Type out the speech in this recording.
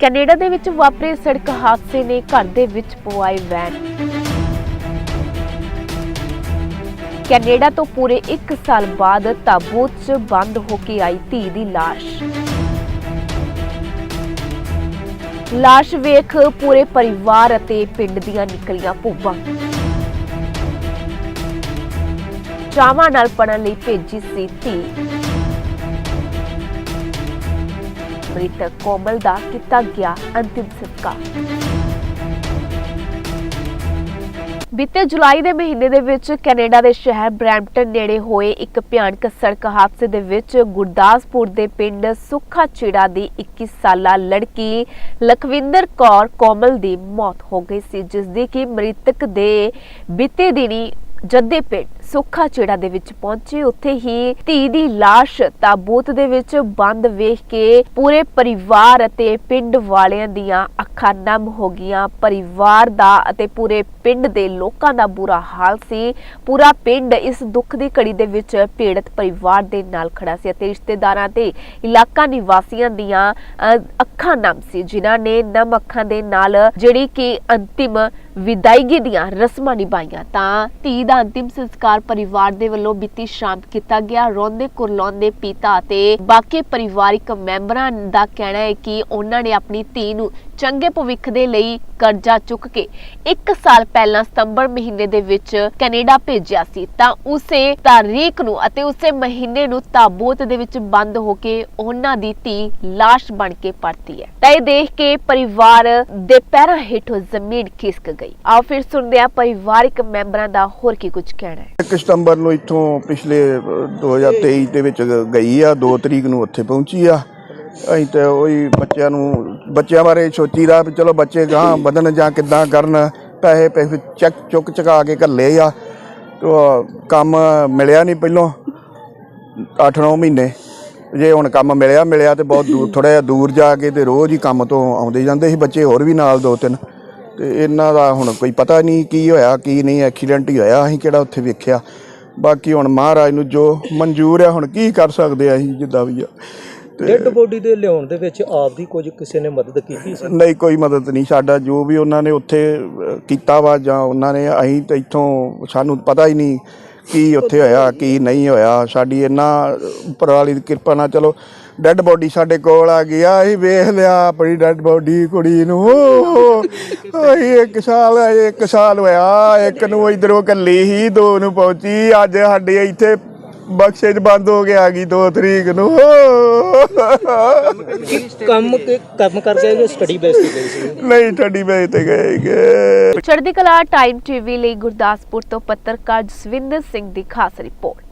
Canada ਦੇ ਵਿੱਚ ਵਾਪਰੇ ਸੜਕ ਹਾਦਸੇ ਨੇ ਘਰ ਦੇ ਵਿੱਚ ਪਵਾਏ ਵੈਨ। ਕੈਨੇਡਾ ਤੋਂ ਪੂਰੇ 1 ਸਾਲ ਬਾਅਦ ਤਾਬੂਤ 'ਚ ਬੰਦ ਹੋ ਕੇ ਆਈ ਧੀ ਦੀ ਲਾਸ਼। ਲਾਸ਼ ਵੇਖ ਪੂਰੇ ਪਰਿਵਾਰ ਅਤੇ ਪਿੰਡ ਦੀਆਂ ਨਿਕਲੀਆਂ ਭੁੱਬਾਂ। ਚਾਵਾਂ ਨਾਲ ਪੜਨ ਲਈ ਭੇਜੀ ਸੀ ਧੀ। ਮ੍ਰਿਤਕ ਕੋਮਲ ਦਾ ਕੀਤਾ ਗਿਆ ਅੰਤਿਮ ਸੰਸਕਾਰ ਬੀਤੇ ਜੁਲਾਈ ਦੇ ਮਹੀਨੇ ਦੇ ਵਿੱਚ ਕੈਨੇਡਾ ਦੇ ਸ਼ਹਿਰ ਬਰੈਂਪਟਨ ਨੇੜੇ ਹੋਏ ਇੱਕ ਭਿਆਨਕ ਸੜਕ ਹਾਦਸੇ ਦੇ ਵਿੱਚ ਗੁਰਦਾਸਪੁਰ ਦੇ ਪਿੰਡ ਸੁੱਖਾ ਚਿੜਾ ਦੀ 21 ਸਾਲਾ ਲੜਕੀ ਲਖਵਿੰਦਰ ਕੌਰ ਕੋਮਲ ਦੀ ਮੌਤ ਹੋ ਗਈ ਸੀ, ਜਿਸ ਦੀ ਕਿ ਮ੍ਰਿਤਕ ਦੇ ਬੀਤੇ ਦਿਨੀ ਜੱਦੇ ਪਿੰਡ ਸੁੱਖਾ ਚਿੜਾ ਦੇ ਵਿੱਚ ਪਹੁੰਚੇ। ਉੱਥੇ ਹੀ ਧੀ ਦੀ ਲਾਸ਼ ਤਾਬੂਤ ਦੇ ਵਿੱਚ ਬੰਦ ਵੇਖ ਕੇ ਪੂਰੇ ਪਰਿਵਾਰ ਅਤੇ ਪਿੰਡ ਵਾਲਿਆਂ ਦੀਆਂ ਅੱਖਾਂ ਨਮ ਹੋ ਗਈਆਂ। ਪਰਿਵਾਰ ਦਾ ਅਤੇ ਪੂਰੇ ਪਿੰਡ ਦੇ ਲੋਕਾਂ ਦਾ ਬੁਰਾ ਹਾਲ ਸੀ। ਪੂਰਾ ਪਿੰਡ ਇਸ ਦੁੱਖ ਦੀ ਘੜੀ ਦੇ ਵਿੱਚ ਪੀੜਤ ਪਰਿਵਾਰ ਦੇ ਨਾਲ ਖੜਾ ਸੀ ਅਤੇ ਰਿਸ਼ਤੇਦਾਰਾਂ ਤੇ ਇਲਾਕਾ ਨਿਵਾਸੀਆਂ ਦੀਆਂ ਅ, ਅੱਖਾਂ ਨਮ ਸੀ। ਜਿਨ੍ਹਾਂ ਨੇ ਨਮ ਅੱਖਾਂ ਦੇ ਨਾਲ ਜਿਹੜੀ ਕਿ ਅੰਤਿਮ ਵਿਦਾਇਗੀ ਦੀਆਂ ਰਸਮਾਂ ਨਿਭਾਈਆਂ। ਤਾਂ ਧੀ ਦਾ ਅੰਤਿਮ ਸੰਸਕਾਰ ਪਰਿਵਾਰ ਦੇ ਵੱਲੋਂ ਬੀਤੀ ਸ਼ਾਮ ਕੀਤਾ ਗਿਆ ਰੋਂਦੇ ਕੁਰਲਾਉਂਦੇ ਪਿਤਾ ਅਤੇ ਬਾਕੀ ਪਰਿਵਾਰਿਕ ਮੈਂਬਰਾਂ ਦਾ ਕਹਿਣਾ ਹੈ ਕਿ ਉਹਨਾਂ ਨੇ ਆਪਣੀ ਧੀ ਨੂੰ ਚੰਗੇ ਭਵਿੱਖ ਦੇ ਲਈ ਕਰਜ਼ਾ ਚੁੱਕ ਕੇ 1 ਸਾਲ ਪਹਿਲਾਂ ਸਤੰਬਰ ਮਹੀਨੇ ਦੇ ਵਿੱਚ ਕੈਨੇਡਾ ਭੇਜਿਆ ਸੀ ਤਾਂ ਉਸੇ ਤਾਰੀਖ ਨੂੰ ਅਤੇ ਉਸੇ ਮਹੀਨੇ ਨੂੰ ਤਾਬੂਤ ਦੇ ਵਿੱਚ ਬੰਦ ਹੋ ਕੇ ਉਹਨਾਂ ਦੀ ਧੀ ਲਾਸ਼ ਬਣ ਕੇ ਪਰਤੀ ਹੈ। ਤਾਂ ਇਹ ਦੇਖ ਕੇ ਪਰਿਵਾਰ ਦੇ ਪੈਰਾਂ ਹੇਠੋਂ ਜ਼ਮੀਨ ਖਿਸਕ ਗਈ। ਆਓ ਫਿਰ ਸੁਣਦੇ ਆ ਪਰਿਵਾਰਿਕ ਮੈਂਬਰਾਂ ਦਾ ਹੋਰ ਕੀ ਕੁਝ ਕਹਿਣਾ ਹੈ। 1 ਸਤੰਬਰ ਨੂੰ ਇੱਥੋਂ ਪਿਛਲੇ ਅ, 2023 ਦੇ ਵਿੱਚ ਗਈ ਆ 2 ਤਰੀਕ ਨੂੰ ਉੱਥੇ ਪਹੁੰਚੀ ਆ। ਅਸੀਂ ਤੇ ਉਹੀ ਬੱਚਿਆਂ ਨੂੰ ਬੱਚਿਆਂ ਬਾਰੇ ਸੋਚੀਦਾ ਵੀ ਚਲੋ ਬੱਚੇ ਗਾਂ ਵਧਣ ਜਾਂ ਕਿੱਦਾਂ ਕਰਨ ਪੈਸੇ ਪੈਸੇ ਚੱਕ ਚੁੱਕ ਚੁਕਾ ਕੇ ਘੱਲੇ ਆ। ਤੋ ਕੰਮ ਮਿਲਿਆ ਨਹੀਂ ਪਹਿਲੋਂ 8-9 ਮਹੀਨੇ। ਜੇ ਹੁਣ ਕੰਮ ਮਿਲਿਆ ਮਿਲਿਆ ਤੇ ਬਹੁਤ ਦੂਰ ਥੋੜਾ ਜਿਹਾ ਦੂਰ ਜਾ ਕੇ ਤੇ ਰੋਜ਼ ਹੀ ਕੰਮ ਤੋਂ ਆਉਂਦੇ ਜਾਂਦੇ ਸੀ ਬੱਚੇ ਹੋਰ ਵੀ ਨਾਲ ਦੋ ਤਿੰਨ। ਤੇ ਇਹਨਾਂ ਦਾ ਹੁਣ ਕੋਈ ਪਤਾ ਨਹੀਂ ਕੀ ਹੋਇਆ ਕੀ ਨਹੀਂ ਐਕਸੀਡੈਂਟ ਹੀ ਹੋਇਆ ਅਸੀਂ ਕਿਹੜਾ ਉੱਥੇ ਵੇਖਿਆ। ਬਾਕੀ ਹੁਣ ਮਹਾਰਾਜ ਨੂੰ ਜੋ ਮਨਜ਼ੂਰ ਆ ਹੁਣ ਕੀ ਕਰ ਸਕਦੇ ਆ ਅਸੀਂ ਜਿੱਦਾਂ ਵੀ ਆ। ਡੈੱਡ ਬੋਡੀ ਦੇ ਲਿਆਉਣ ਦੇ ਵਿੱਚ ਆਪ ਦੀ ਕੁਝ ਕਿਸੇ ਨੇ ਮਦਦ ਕੀਤੀ ਸੀ? ਨਹੀਂ, ਕੋਈ ਮਦਦ ਨਹੀਂ। ਸਾਡਾ ਜੋ ਵੀ ਉਹਨਾਂ ਨੇ ਉੱਥੇ ਕੀਤਾ ਵਾ ਜਾਂ ਉਹਨਾਂ ਨੇ, ਅਸੀਂ ਤਾਂ ਇੱਥੋਂ ਸਾਨੂੰ ਪਤਾ ਹੀ ਨਹੀਂ ਕੀ ਉੱਥੇ ਹੋਇਆ, ਕੀ ਨਹੀਂ ਹੋਇਆ। ਸਾਡੀ ਇੰਨਾ ਉੱਪਰ ਵਾਲੀ ਦੀ ਕਿਰਪਾ ਨਾਲ, ਚਲੋ, ਡੈੱਡ ਬੋਡੀ ਸਾਡੇ ਕੋਲ ਆ ਗਿਆ ਅਸੀਂ ਵੇਖ ਲਿਆ ਆਪਣੀ ਡੈੱਡ ਬੋਡੀ ਕੁੜੀ ਨੂੰ। ਓਏ ਇੱਕ ਸਾਲ ਇੱਕ ਸਾਲ ਹੋਇਆ, ਇੱਕ ਨੂੰ ਇਧਰੋਂ ਕੱਲੀ ਹੀ, ਦੋ ਨੂੰ ਪਹੁੰਚੀ। ਅੱਜ ਸਾਡੇ ਇੱਥੇ ਬਖਸ਼ੇ ਚ ਬੰਦ ਹੋ ਕੇ ਆ ਗਈ 2 ਤਰੀਕ ਨੂੰ। ਕੰਮ ਕੇ- ਕੰਮ ਕਰਕੇ ਜਾਂ ਸਟੱਡੀ ਬੇਸ ਤੇ ਸੀ। ਨਹੀਂ ਠੱਡੀ ਵੇਚ ਤੇ ਗਏ ਚੜ੍ਹਦੀ ਕਲਾ ਟਾਈਮ ਟੀਵੀ ਲਈ ਗੁਰਦਾਸਪੁਰ ਤੋਂ ਪੱਤਰਕਾਰ ਜਸਵਿੰਦਰ ਸਿੰਘ ਦੀ ਖਾਸ ਰਿਪੋਰਟ।